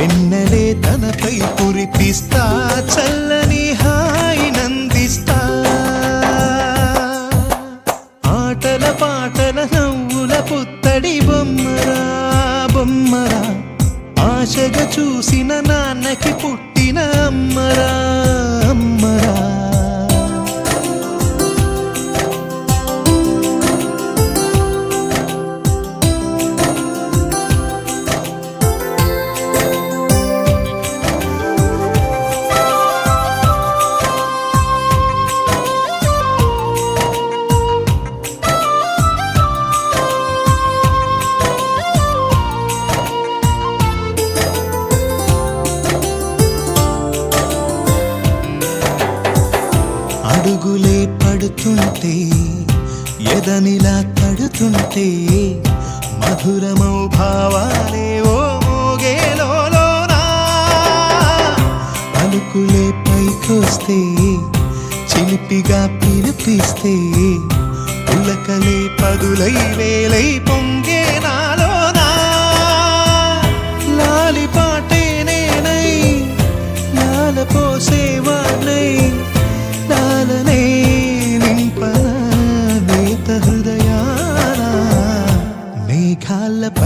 వెన్నెలే తనపై కురిపిస్తా చల్లని హాయి నందిస్తా. ఆటల పాటల నవ్వుల పుత్తడి బొమ్మరా బొమ్మరా. ఆశగా చూసిన నాన్నకి పుట్టిన అమ్మరా అమ్మరా. అడుగులే పడుతుంటే ఎదనిలా తడుతుంటే మధురమౌ భావాలే ఓ మోగేలోనా పలుకులే పైకొస్తే చిలిపిగా పిలిపిస్తే పులకలే పదులై వేలై పొంగేనా?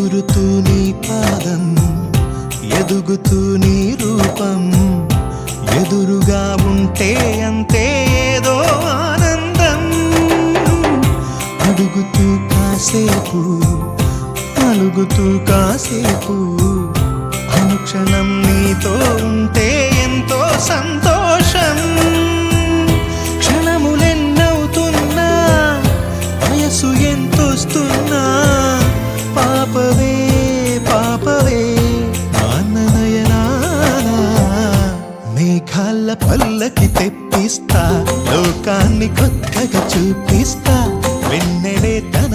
ఎగురుతూ నీ పాదం ఎదుగుతూ నీ రూపం. ఎదురుగా ఉంటే అంతే ఏదో ఆనందం. అడుగుతూ కాసేపు అలుగుతూ కాసేపు. అనుక్షణం నీతో ఉంటే ఎంతో సంతోషం. క్షణములెన్నవుతున్నా వయసు ఎంతొస్తున్నా పాపవే పాపవే నాన్ననయనానా మేఘాల పల్లకి తెప్పిస్తా లోకాన్ని కొత్తగా చూపిస్తా వెన్నెలే తన